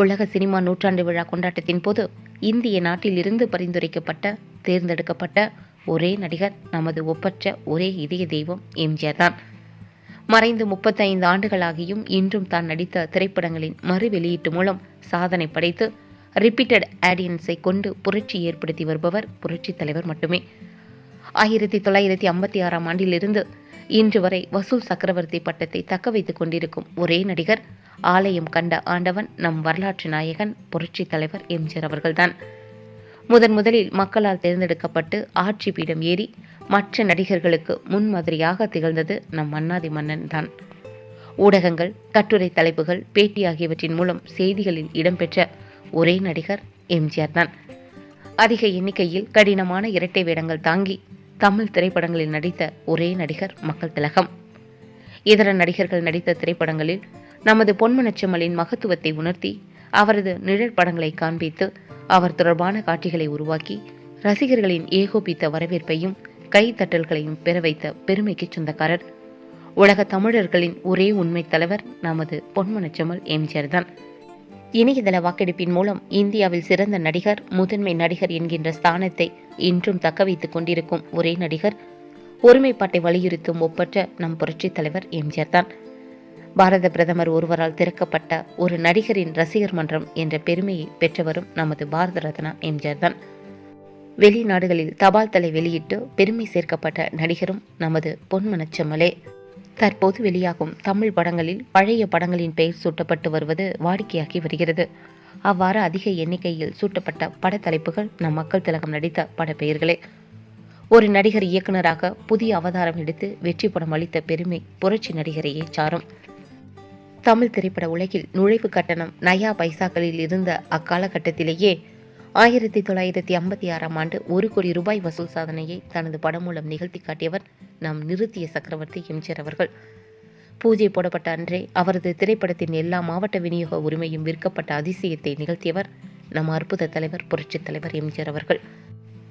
உலக சினிமா நூற்றாண்டு விழா கொண்டாட்டத்தின் போது இந்திய நாட்டிலிருந்து பரிந்துரைக்கப்பட்ட தேர்ந்தெடுக்கப்பட்ட ஒரே நடிகர் நமது ஒப்பற்ற ஒரே இதய தெய்வம் எம்ஜிஆர் தான். மறைந்து முப்பத்தைந்து ஆண்டுகளாகியும் இன்றும் தான் நடித்த திரைப்படங்களின் மறு வெளியீட்டு மூலம் சாதனை படைத்து ரிப்பீட்டட் ஆடியன்ஸை கொண்டு புரட்சி ஏற்படுத்தி வருபவர் புரட்சி தலைவர் மட்டுமே. ஆயிரத்தி தொள்ளாயிரத்தி ஐம்பத்தி ஆறாம் ஆண்டிலிருந்து இன்று வரை வசூல் சக்கரவர்த்தி பட்டத்தை தக்க வைத்துக் கொண்டிருக்கும் ஒரே நடிகர் ஆலயம் கண்ட ஆண்டவன் நம் வரலாற்று நாயகன் புரட்சித் தலைவர் எம்ஜிஆர் அவர்கள்தான். முதன் முதலில் மக்களால் தேர்ந்தெடுக்கப்பட்டு ஆட்சி பீடம் ஏறி மற்ற நடிகர்களுக்கு முன்மாதிரியாக திகழ்ந்தது நம் மன்னாதி மன்னன் தான். ஊடகங்கள் கட்டுரை தலைப்புகள் பேட்டி ஆகியவற்றின் மூலம் செய்திகளில் இடம்பெற்ற ஒரே நடிகர் எம்ஜிஆர் தான். அதிக எண்ணிக்கையில் கடினமான இரட்டை வேடங்கள் தாங்கி தமிழ் திரைப்படங்களில் நடித்த ஒரே நடிகர் மக்கள் திலகம். இதர நடிகர்கள் நடித்த திரைப்படங்களில் நமது பொன்மனச்செம்மலின் மகத்துவத்தை உணர்த்தி அவரது நிழற் படங்களை காண்பித்து அவர் தொடர்பான காட்சிகளை உருவாக்கி ரசிகர்களின் ஏகோபித்த வரவேற்பையும் கைத்தட்டல்களையும் பெற வைத்த பெருமைக்கு சொந்தக்காரர். உலக தமிழர்களின் ஒரே உண்மை தலைவர் நமது பொன்மனச்செம்மல் எம்ஜிஆர் தான் இணையதள வாக்கெடுப்பின் மூலம் இந்தியாவில் சிறந்த நடிகர் முதன்மை நடிகர் என்கின்ற ஸ்தானத்தை இன்றும் தக்க வைத்துக் கொண்டிருக்கும் ஒரே நடிகர் ஒருமைப்பாட்டை வலியுறுத்தும் ஒப்பற்ற நம் புரட்சித் தலைவர் எம்ஜிஆர் தான் பாரத பிரதமர் ஒருவரால் திறக்கப்பட்ட ஒரு நடிகரின் ரசிகர் மன்றம் என்ற பெருமையை பெற்றவரும் நமது பாரத ரத்னா எம்ஜிஆர் தான். வெளிநாடுகளில் தபால் தலை வெளியிட்டு பெருமை சேர்க்கப்பட்ட நடிகரும் நமது பொன்மனச்சமலே தற்போது வெளியாகும் தமிழ் படங்களில் பழைய படங்களின் பெயர் சூட்டப்பட்டு வருவது வாடிக்கையாகி வருகிறது. அவ்வாறு அதிக எண்ணிக்கையில் சூட்டப்பட்ட படத்தலைப்புகள் நம் மக்கள் திலகம் நடித்த படப்பெயர்களே. ஒரு நடிகர் இயக்குனராக புதிய அவதாரம் எடுத்து வெற்றி படம் அளித்த பெருமை புரட்சி நடிகரையே சாரும். தமிழ் திரைப்பட உலகில் நுழைவு கட்டணம் நயா பைசாக்களில் இருந்த அக்காலகட்டத்திலேயே ஆயிரத்தி தொள்ளாயிரத்தி ஐம்பத்தி ஆறாம் ஆண்டு ஒரு கோடி ரூபாய் வசூல் சாதனையை தனது படம் மூலம் நிகழ்த்தி காட்டியவர் நம் நிறுத்திய சக்கரவர்த்தி எம்ஜிஆர் அவர்கள். பூஜை போடப்பட்ட அன்றே அவரது திரைப்படத்தின் எல்லா மாவட்ட விநியோக உரிமையும் விற்கப்பட்ட அதிசயத்தை நிகழ்த்தியவர் நம் அற்புத தலைவர் புரட்சித் தலைவர் எம்ஜிஆர் அவர்கள்.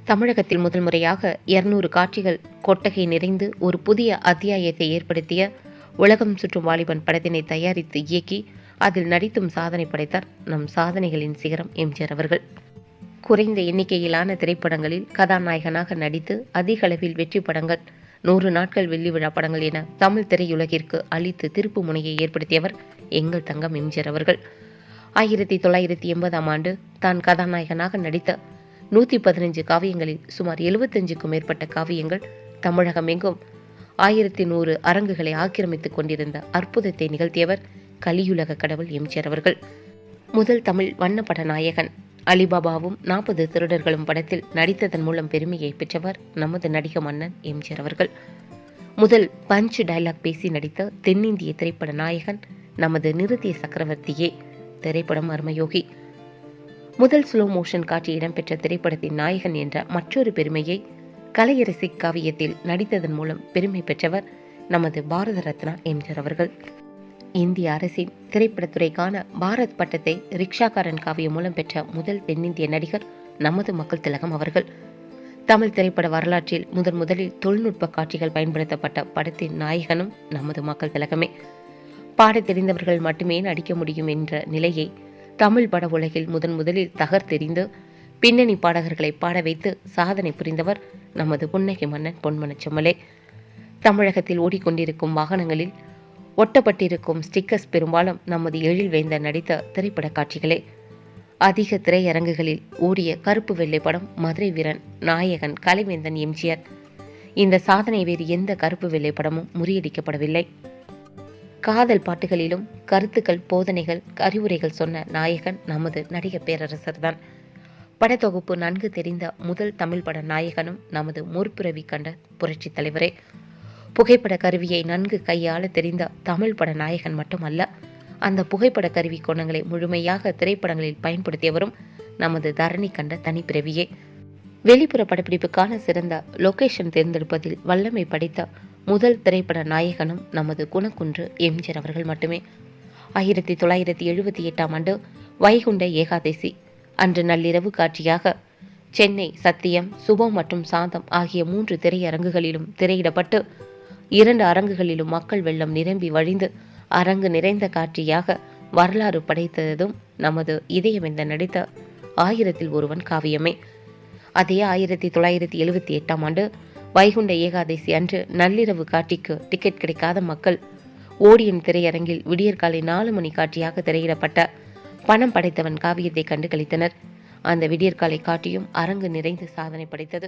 தமிழகத்தில் முதல் முறையாக இருநூறு காட்சிகள் கொட்டகை நிறைந்து ஒரு புதிய அத்தியாயத்தை ஏற்படுத்திய உலகம் சுற்றும் வாலிபன் படத்தினை தயாரித்து இயக்கி அதில் நடித்தும் சாதனை படைத்தார் நம் சாதனைகளின் சிகரம் எம்ஜிஆர் அவர்கள். குறைந்த எண்ணிக்கையிலான திரைப்படங்களில் கதாநாயகனாக நடித்து அதிக அளவில் வெற்றி படங்கள் நூறு நாட்கள் வெள்ளி விழா படங்கள் என தமிழ் திரையுலகிற்கு அளித்து திருப்பு முனையை ஏற்படுத்தியவர் எங்கள் தங்கம் எம்ஜிஆர் அவர்கள். ஆயிரத்தி தொள்ளாயிரத்தி எண்பதாம் ஆண்டு தான் கதாநாயகனாக நடித்த நூற்றி பதினஞ்சு காவியங்களில் சுமார் எழுபத்தஞ்சுக்கும் மேற்பட்ட காவியங்கள் தமிழகம் எங்கும் ஆயிரத்தி நூறு அரங்குகளை ஆக்கிரமித்துக் கொண்டிருந்த அற்புதத்தை நிகழ்த்தியவர் கலியுலக கடவுள் எம்ஜிஆர் அவர்கள். முதல் தமிழ் வண்ணப்பட நாயகன். அலிபாபாவும் நாற்பது திருடர்களும் படத்தில் நடித்ததன் மூலம் பெருமையை பெற்றவர் நமது நடிக மன்னன் எம்ஜிஆர் அவர்கள். முதல் பஞ்ச் டயலாக் பேசி நடித்த தென்னிந்திய திரைப்பட நாயகன் நமது நிறுத்திய சக்கரவர்த்தியே திரைப்படம் அருமயோகி. முதல் ஸ்லோ மோஷன் காட்சி இடம்பெற்ற திரைப்படத்தின் நாயகன் என்ற மற்றொரு பெருமையை கலையரசி காவியத்தில் நடித்ததன் மூலம் பெருமை பெற்றவர் நமது பாரத ரத்னா எம்ஜிஆர் அவர்கள். இந்திய அரசின் திரைப்படத்துறைக்கான பாரத் பட்டத்தை ரிக்ஷாக்காரன் காவியம் மூலம் பெற்ற முதல் தென்னிந்திய நடிகர் நமது மக்கள் திலகம் அவர்கள். தமிழ் திரைப்பட வரலாற்றில் முதன் முதலில் தொழில்நுட்ப காட்சிகள் பயன்படுத்தப்பட்ட படத்தின் நாயகனும் நமது மக்கள் திலகமே. பாட தெரிந்தவர்கள் மட்டுமே நடிக்க முடியும் என்ற நிலையை தமிழ் பட உலகில் முதன் முதலில் தகர்த்தெறிந்து பின்னணி பாடகர்களை பாட வைத்து சாதனை புரிந்தவர் நமது புன்னகை மன்னன் பொன்மனச்செம்மலே. தமிழகத்தில் ஓடிக்கொண்டிருக்கும் வாகனங்களில் ஒட்டப்பட்டிருக்கும் ஸ்டிக்கர்ஸ் பெரும்பாலும் நமது எழில் வேந்த நடித்த திரைப்பட காட்சிகளே. அதிக திரையரங்குகளில் ஓடிய கருப்பு வெள்ளை படம் மதுரை வீரன் நாயகன் கலைவேந்தன் எம்ஜிஆர். இந்த சாதனை வேறு எந்த கருப்பு வெள்ளை படமும் முறியடிக்கப்படவில்லை. காதல் பாட்டுகளிலும் கருத்துக்கள் போதனைகள் அறிவுரைகள் சொன்ன நாயகன் நமது நடிகர் பேரரசர் தான். படத்தொகுப்பு நன்கு தெரிந்த முதல் தமிழ் பட நாயகனும் நமது முற்பிறவி கண்ட புரட்சி தலைவரே. புகைப்பட கருவியை நன்கு கையாள தெரிந்த தமிழ் பட நாயகன் மட்டுமல்ல அந்த புகைப்பட கருவி கோணங்களை முழுமையாக திரைப்படங்களில் பயன்படுத்தியவரும் நமது தரணி கண்ட தனிப்பிறவியே. வெளிப்புற படப்பிடிப்புக்கான சிறந்த லொகேஷன் தேர்ந்தெடுப்பதில் வல்லமை படைத்த முதல் திரைப்பட நாயகனும் நமது குணக்குன்று எம்ஜிஆர் அவர்கள் மட்டுமே. ஆயிரத்தி தொள்ளாயிரத்தி எழுபத்தி எட்டாம் ஆண்டு வைகுண்ட ஏகாதசி அன்று நள்ளிரவு காட்சியாக சென்னை சத்தியம் சுபம் மற்றும் சாந்தம் ஆகிய மூன்று திரையரங்குகளிலும் திரையிடப்பட்டு இரண்டு அரங்குகளிலும் மக்கள் வெள்ளம் நிரம்பி வழிந்து அரங்கு நிறைந்த காட்சியாக வரலாறு படைத்ததும் நமது இதயமெந்த நடித்த ஆயிரத்தில் ஒருவன் காவியமே. அதே ஆயிரத்தி தொள்ளாயிரத்தி எழுவத்தி எட்டாம் ஆண்டு வைகுண்ட ஏகாதசி அன்று நள்ளிரவு காட்சிக்கு டிக்கெட் கிடைக்காத மக்கள் ஓடியன் திரையரங்கில் விடியற்காலை நாலு மணி காட்சியாக திரையிடப்பட்ட பணம் படைத்தவன் காவியத்தை கண்டு கழித்தனர் அந்த விடியற்காலை காட்டியும் அரங்கு நிறைந்து சாதனை படைத்தது.